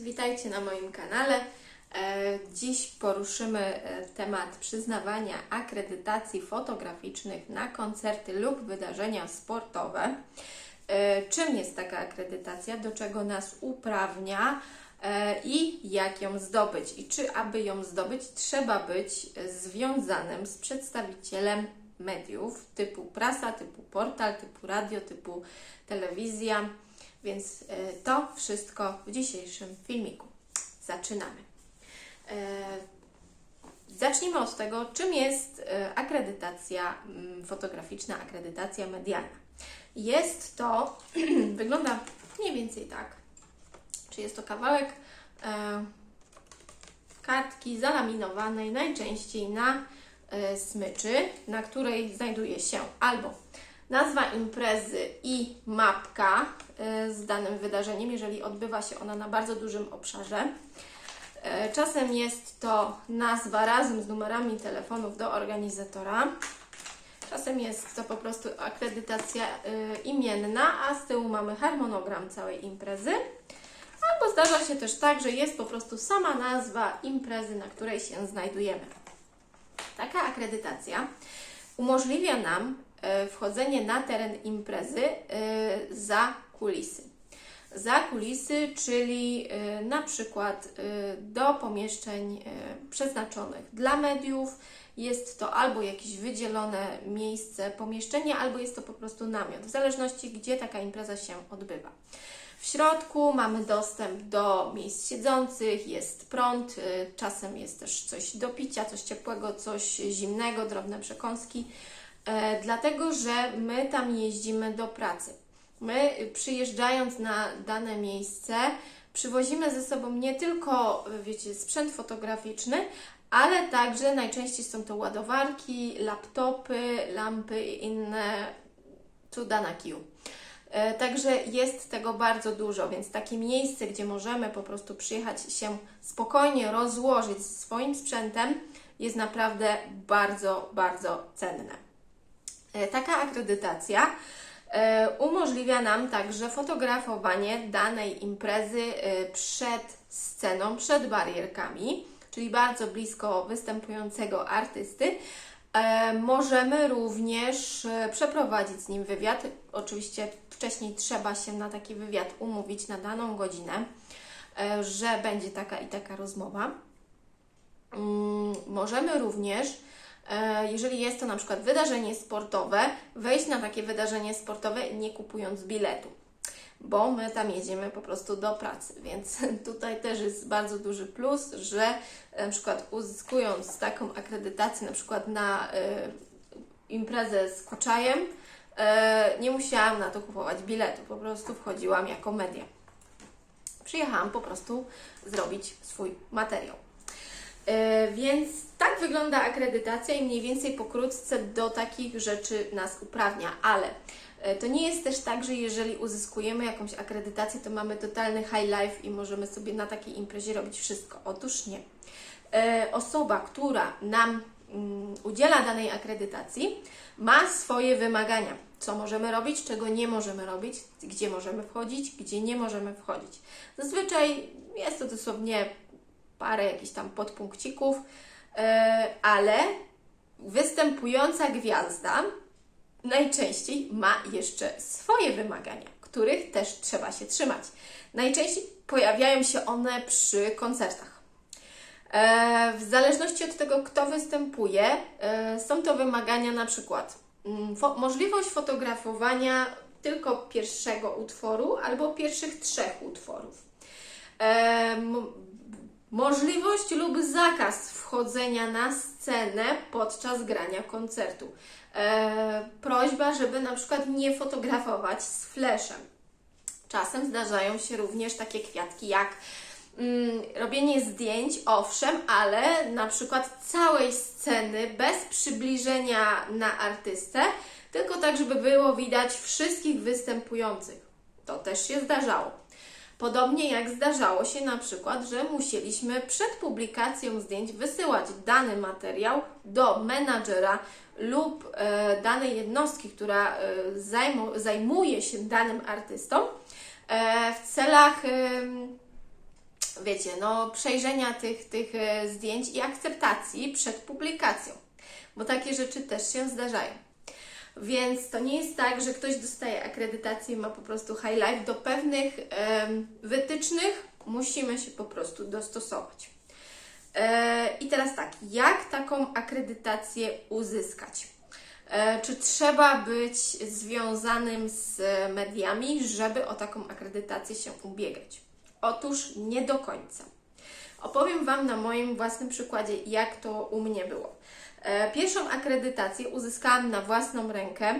witajcie na moim kanale. E, Dziś poruszymy e, temat przyznawania akredytacji fotograficznych na koncerty lub wydarzenia sportowe. E, Czym jest taka akredytacja, do czego nas uprawnia i jak ją zdobyć? I czy aby ją zdobyć, trzeba być związanym z przedstawicielem mediów typu prasa, typu portal, typu radio, typu telewizja. Więc e, to wszystko w dzisiejszym filmiku. Zaczynamy. E, Zacznijmy od tego, czym jest e, akredytacja mm, fotograficzna, akredytacja medialna. Jest to, wygląda mniej więcej tak, czy jest to kawałek kartki zalaminowanej najczęściej na smyczy, na której znajduje się albo nazwa imprezy i mapka e, z danym wydarzeniem, jeżeli odbywa się ona na bardzo dużym obszarze. E, Czasem jest to nazwa razem z numerami telefonów do organizatora. Czasem jest to po prostu akredytacja e, imienna, a z tyłu mamy harmonogram całej imprezy. Albo zdarza się też tak, że jest po prostu sama nazwa imprezy, na której się znajdujemy. Taka akredytacja umożliwia nam wchodzenie na teren imprezy e, za kulisy. Za kulisy, czyli e, na przykład e, do pomieszczeń e, przeznaczonych dla mediów. Jest to albo jakieś wydzielone miejsce, pomieszczenie, albo jest to po prostu namiot, w zależności gdzie taka impreza się odbywa. W środku mamy dostęp do miejsc siedzących, jest prąd, czasem jest też coś do picia, coś ciepłego, coś zimnego, drobne przekąski, e, dlatego że my tam jeździmy do pracy. My y, przyjeżdżając na dane miejsce, przywozimy ze sobą nie tylko, y, wiecie, sprzęt fotograficzny, ale także najczęściej są to ładowarki, laptopy, lampy i inne cuda na kiju. E, Także jest tego bardzo dużo, więc takie miejsce, gdzie możemy po prostu przyjechać się spokojnie rozłożyć swoim sprzętem, jest naprawdę bardzo, bardzo cenne. E, Taka akredytacja e, umożliwia nam także fotografowanie danej imprezy e, przed sceną, przed barierkami, czyli bardzo blisko występującego artysty. Możemy również przeprowadzić z nim wywiad. Oczywiście wcześniej trzeba się na taki wywiad umówić na daną godzinę, że będzie taka i taka rozmowa. Mm, Możemy również, jeżeli jest to na przykład wydarzenie sportowe, wejść na takie wydarzenie sportowe nie kupując biletu, bo my tam jedziemy po prostu do pracy, więc tutaj też jest bardzo duży plus, że na przykład uzyskując taką akredytację na przykład na e, imprezę z Koczajem, e, nie musiałam na to kupować biletu, po prostu wchodziłam jako media. Przyjechałam po prostu zrobić swój materiał. E, Więc tak wygląda akredytacja i mniej więcej pokrótce do takich rzeczy nas uprawnia, ale e, to nie jest też tak, że jeżeli uzyskujemy jakąś akredytację, to mamy totalny high life i możemy sobie na takiej imprezie robić wszystko. Otóż nie. E, Osoba, która nam mm, udziela danej akredytacji, ma swoje wymagania. Co możemy robić, czego nie możemy robić, gdzie możemy wchodzić, gdzie nie możemy wchodzić. Zazwyczaj jest to dosłownie parę jakichś tam podpunkcików, e, ale występująca gwiazda najczęściej ma jeszcze swoje wymagania, których też trzeba się trzymać. Najczęściej pojawiają się one przy koncertach. E, W zależności od tego, kto występuje, e, są to wymagania na przykład mm, możliwość fotografowania tylko pierwszego utworu albo pierwszych trzech utworów. Możliwość lub zakaz wchodzenia na scenę podczas grania koncertu. E, prośba, żeby na przykład nie fotografować z fleszem. Czasem zdarzają się również takie kwiatki jak mm, robienie zdjęć, owszem, ale na przykład całej sceny bez przybliżenia na artystę, tylko tak, żeby było widać wszystkich występujących. To też się zdarzało. Podobnie jak zdarzało się na przykład, że musieliśmy przed publikacją zdjęć wysyłać dany materiał do menadżera lub e, danej jednostki, która e, zajmu, zajmuje się danym artystą e, w celach em, wiecie, no przejrzenia tych, tych e, zdjęć i akceptacji przed publikacją, bo takie rzeczy też się zdarzają. Więc to nie jest tak, że ktoś dostaje akredytację i ma po prostu high life. Do pewnych wytycznych musimy się po prostu dostosować. E, I teraz tak, jak taką akredytację uzyskać? E, Czy trzeba być związanym z mediami, żeby o taką akredytację się ubiegać? Otóż nie do końca. Opowiem Wam na moim własnym przykładzie, jak to u mnie było. E, Pierwszą akredytację uzyskałam na własną rękę,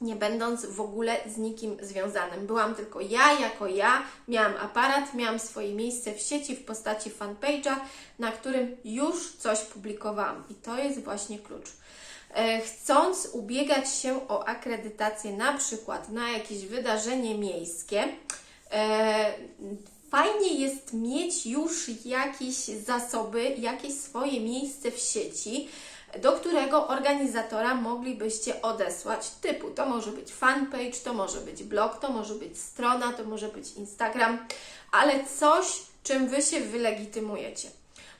nie będąc w ogóle z nikim związanym. Byłam tylko ja, jako ja, miałam aparat, miałam swoje miejsce w sieci w postaci fanpage'a, na którym już coś publikowałam. I to jest właśnie klucz. E, Chcąc ubiegać się o akredytację na przykład na jakieś wydarzenie miejskie, e, fajnie jest mieć już jakieś zasoby, jakieś swoje miejsce w sieci, do którego organizatora moglibyście odesłać typu. To może być fanpage, to może być blog, to może być strona, to może być Instagram, ale coś, czym Wy się wylegitymujecie.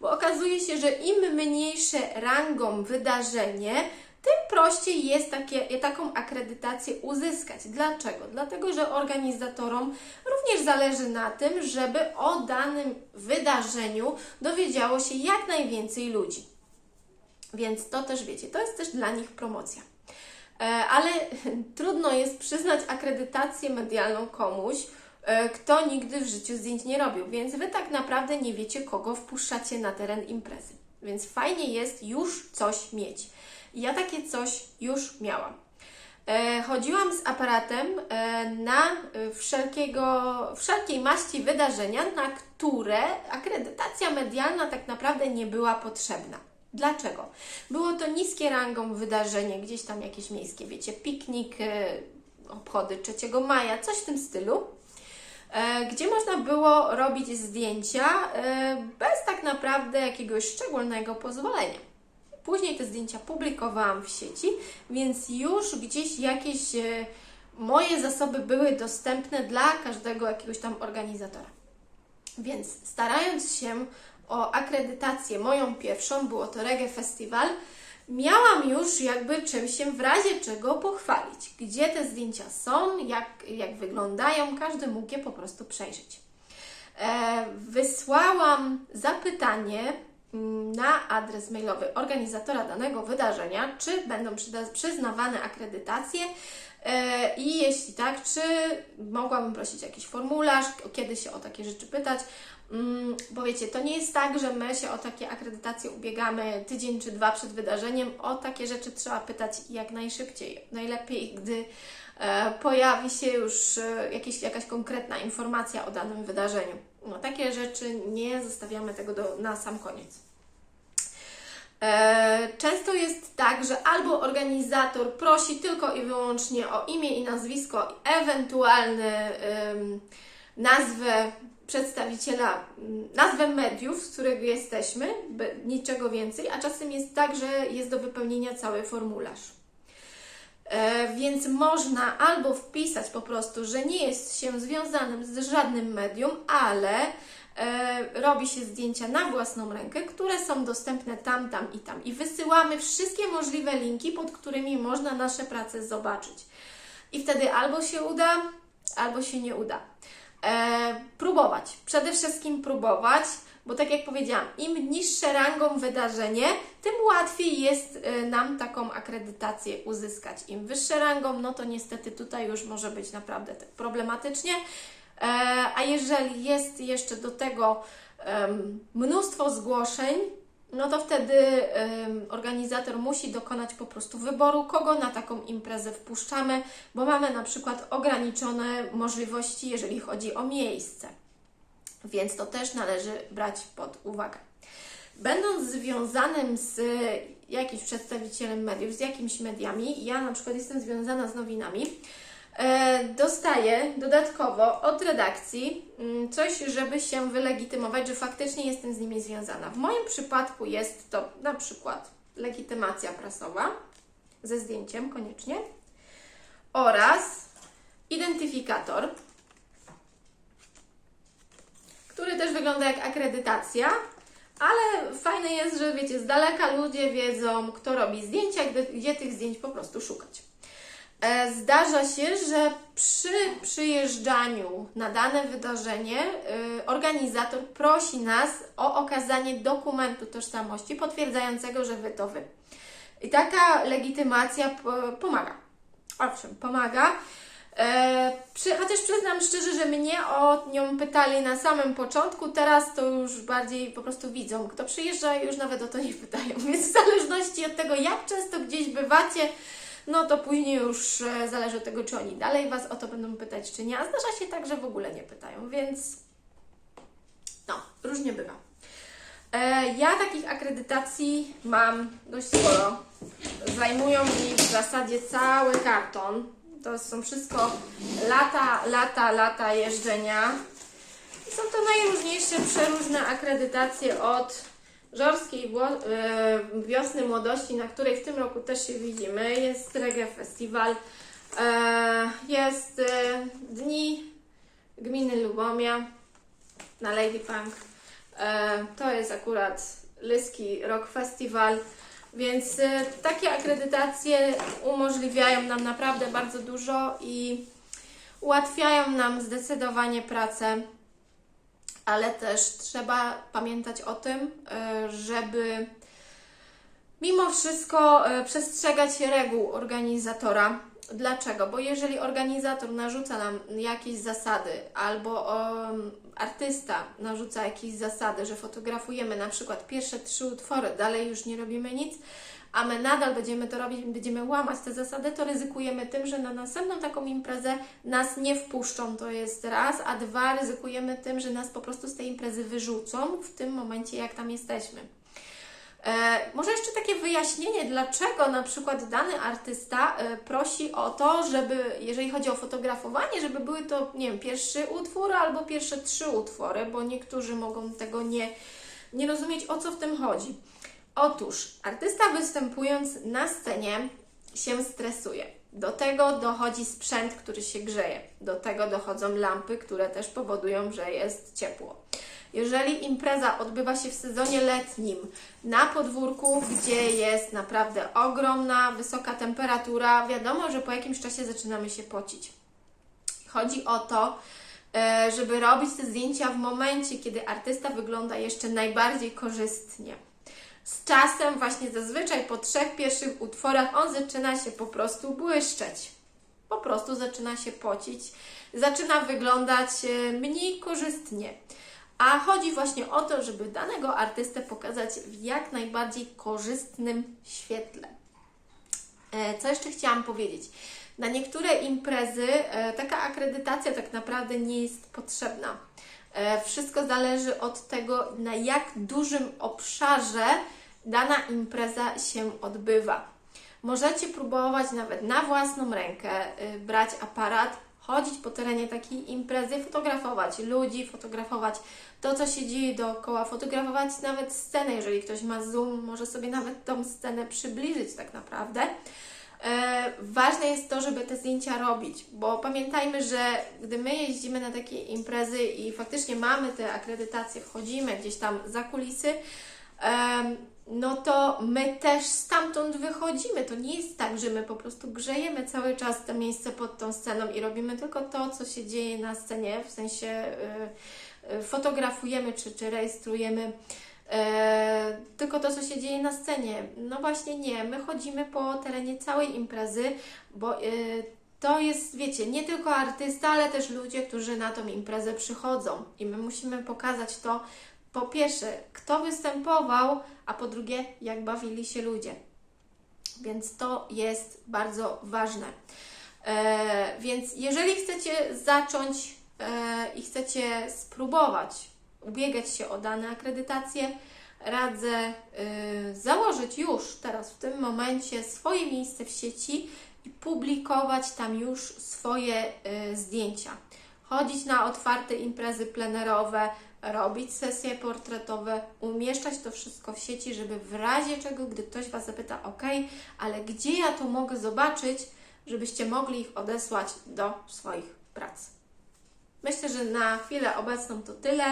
Bo okazuje się, że im mniejsze rangą wydarzenie, tym prościej jest takie, taką akredytację uzyskać. Dlaczego? Dlatego, że organizatorom również zależy na tym, żeby o danym wydarzeniu dowiedziało się jak najwięcej ludzi. Więc to też wiecie, to jest też dla nich promocja. E, Ale trudno jest przyznać akredytację medialną komuś, e, kto nigdy w życiu zdjęć nie robił, więc Wy tak naprawdę nie wiecie, kogo wpuszczacie na teren imprezy. Więc fajnie jest już coś mieć. Ja takie coś już miałam. E, Chodziłam z aparatem e, na e, wszelkiego, wszelkiej maści wydarzenia, na które akredytacja medialna tak naprawdę nie była potrzebna. Dlaczego? Było to niskie rangą wydarzenie, gdzieś tam jakieś miejskie, wiecie, piknik, obchody 3 maja, coś w tym stylu, gdzie można było robić zdjęcia bez tak naprawdę jakiegoś szczególnego pozwolenia. Później te zdjęcia publikowałam w sieci, więc już gdzieś jakieś e, moje zasoby były dostępne dla każdego jakiegoś tam organizatora. Więc starając się o akredytację moją pierwszą, było to Reggae Festival, miałam już jakby czym się w razie czego pochwalić. Gdzie te zdjęcia są, jak, jak wyglądają, każdy mógł je po prostu przejrzeć. E, wysłałam zapytanie na adres mailowy organizatora danego wydarzenia, czy będą przyznawane akredytacje e, i jeśli tak, czy mogłabym prosić jakiś formularz, kiedy się o takie rzeczy pytać. Mm, Bo wiecie, to nie jest tak, że my się o takie akredytacje ubiegamy tydzień czy dwa przed wydarzeniem. O takie rzeczy trzeba pytać jak najszybciej. Najlepiej, gdy e, pojawi się już e, jakieś, jakaś konkretna informacja o danym wydarzeniu. No, takie rzeczy nie zostawiamy tego do, na sam koniec. E, Często jest tak, że albo organizator prosi tylko i wyłącznie o imię i nazwisko, ym, nazwę przedstawiciela, nazwę mediów, z którego jesteśmy, niczego więcej, a czasem jest tak, że jest do wypełnienia cały formularz. E, więc można albo wpisać po prostu, że nie jest się związanym z żadnym medium, ale e, robi się zdjęcia na własną rękę, które są dostępne tam, tam i tam. I wysyłamy wszystkie możliwe linki, pod którymi można nasze prace zobaczyć. I wtedy albo się uda, albo się nie uda. E, próbować. Przede wszystkim próbować, bo tak jak powiedziałam, im niższe rangą wydarzenie, tym łatwiej jest e, nam taką akredytację uzyskać. Im wyższe rangą, no to niestety tutaj już może być naprawdę tak problematycznie. E, a jeżeli jest jeszcze do tego mnóstwo zgłoszeń, no to wtedy organizator musi dokonać po prostu wyboru, kogo na taką imprezę wpuszczamy, bo mamy na przykład ograniczone możliwości, jeżeli chodzi o miejsce. Więc to też należy brać pod uwagę. Będąc związanym z jakimś przedstawicielem mediów, z jakimiś mediami, ja na przykład jestem związana z nowinami, e, dostaję dodatkowo od redakcji mm, coś, żeby się wylegitymować, że faktycznie jestem z nimi związana. W moim przypadku jest to na przykład legitymacja prasowa ze zdjęciem koniecznie oraz identyfikator, który też wygląda jak akredytacja, ale fajne jest, że wiecie, z daleka ludzie wiedzą, kto robi zdjęcia, gdzie, tych zdjęć po prostu szukać. E, Zdarza się, że przy przyjeżdżaniu na dane wydarzenie y, organizator prosi nas o okazanie dokumentu tożsamości potwierdzającego, że wy to wy. I taka legitymacja po- pomaga. Owszem, pomaga. E, chociaż przyznam szczerze, że mnie o nią pytali na samym początku, teraz to już bardziej po prostu widzą. Kto przyjeżdża, już nawet o to nie pytają. Więc w zależności od tego, jak często gdzieś bywacie, no to później już e, zależy od tego, czy oni dalej Was o to będą pytać, czy nie. A zdarza się tak, że w ogóle nie pytają, więc no, różnie bywa. E, ja takich akredytacji mam dość sporo. Zajmują mi w zasadzie cały karton. To są wszystko lata, lata, lata jeżdżenia. Są to najróżniejsze, przeróżne akredytacje od Żorskiej e, Wiosny Młodości, na której w tym roku też się widzimy. Jest Reggae Festival, e, jest e, Dni Gminy Lubomia na Lady Punk. To jest akurat Lyski Rock Festival, więc e, takie akredytacje umożliwiają nam naprawdę bardzo dużo i ułatwiają nam zdecydowanie pracę, ale też trzeba pamiętać o tym, e, żeby mimo wszystko e, przestrzegać reguł organizatora. Dlaczego? Bo jeżeli organizator narzuca nam jakieś zasady, albo em, artysta narzuca jakieś zasady, że fotografujemy na przykład pierwsze trzy utwory, dalej już nie robimy nic, a my nadal będziemy to robić, będziemy łamać te zasady, to ryzykujemy tym, że na następną taką imprezę nas nie wpuszczą, to jest raz, a dwa, ryzykujemy tym, że nas po prostu z tej imprezy wyrzucą w tym momencie, jak tam jesteśmy. E, może jeszcze takie wyjaśnienie, dlaczego na przykład dany artysta e, prosi o to, żeby, jeżeli chodzi o fotografowanie, żeby były to, nie wiem, pierwszy utwór albo pierwsze trzy utwory, bo niektórzy mogą tego nie, nie rozumieć, o co w tym chodzi. Otóż artysta występując na scenie się stresuje. Do tego dochodzi sprzęt, który się grzeje. Do tego dochodzą lampy, które też powodują, że jest ciepło. Jeżeli impreza odbywa się w sezonie letnim na podwórku, gdzie jest naprawdę ogromna, wysoka temperatura, wiadomo, że po jakimś czasie zaczynamy się pocić. Chodzi o to, e, żeby robić te zdjęcia w momencie, kiedy artysta wygląda jeszcze najbardziej korzystnie. Z czasem, właśnie zazwyczaj po trzech pierwszych utworach, on zaczyna się po prostu błyszczeć. Po prostu zaczyna się pocić, zaczyna wyglądać e, mniej korzystnie. A chodzi właśnie o to, żeby danego artystę pokazać w jak najbardziej korzystnym świetle. E, Co jeszcze chciałam powiedzieć? Na niektóre imprezy e, taka akredytacja tak naprawdę nie jest potrzebna. E, Wszystko zależy od tego, na jak dużym obszarze dana impreza się odbywa. Możecie próbować nawet na własną rękę brać aparat, chodzić po terenie takiej imprezy, fotografować ludzi, fotografować to, co się dzieje dookoła, fotografować nawet scenę. Jeżeli ktoś ma zoom, może sobie nawet tą scenę przybliżyć tak naprawdę. E, ważne jest to, żeby te zdjęcia robić, bo pamiętajmy, że gdy my jeździmy na takie imprezy i faktycznie mamy te akredytacje, wchodzimy gdzieś tam za kulisy, no to my też stamtąd wychodzimy. To nie jest tak, że my po prostu grzejemy cały czas to miejsce pod tą sceną i robimy tylko to, co się dzieje na scenie, w sensie y, y, fotografujemy czy, czy rejestrujemy e, tylko to, co się dzieje na scenie. No właśnie nie, my chodzimy po terenie całej imprezy, bo y, to jest, wiecie, nie tylko artysta, ale też ludzie, którzy na tą imprezę przychodzą i my musimy pokazać to, po pierwsze, kto występował, a po drugie, jak bawili się ludzie. Więc to jest bardzo ważne. E, więc jeżeli chcecie zacząć e, i chcecie spróbować ubiegać się o dane akredytacje, radzę e, założyć już teraz w tym momencie swoje miejsce w sieci i publikować tam już swoje e, zdjęcia. Chodzić na otwarte imprezy plenerowe, robić sesje portretowe, umieszczać to wszystko w sieci, żeby w razie czego, gdy ktoś Was zapyta, ok, ale gdzie ja to mogę zobaczyć, żebyście mogli ich odesłać do swoich prac. Myślę, że na chwilę obecną to tyle.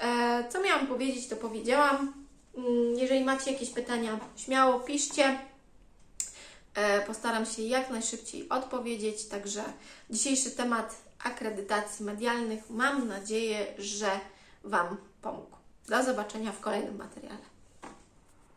E, Co miałam powiedzieć, to powiedziałam. Mm, Jeżeli macie jakieś pytania, śmiało piszcie. E, Postaram się jak najszybciej odpowiedzieć. Także dzisiejszy temat akredytacji medialnych mam nadzieję, że Wam pomógł. Do zobaczenia w kolejnym materiale.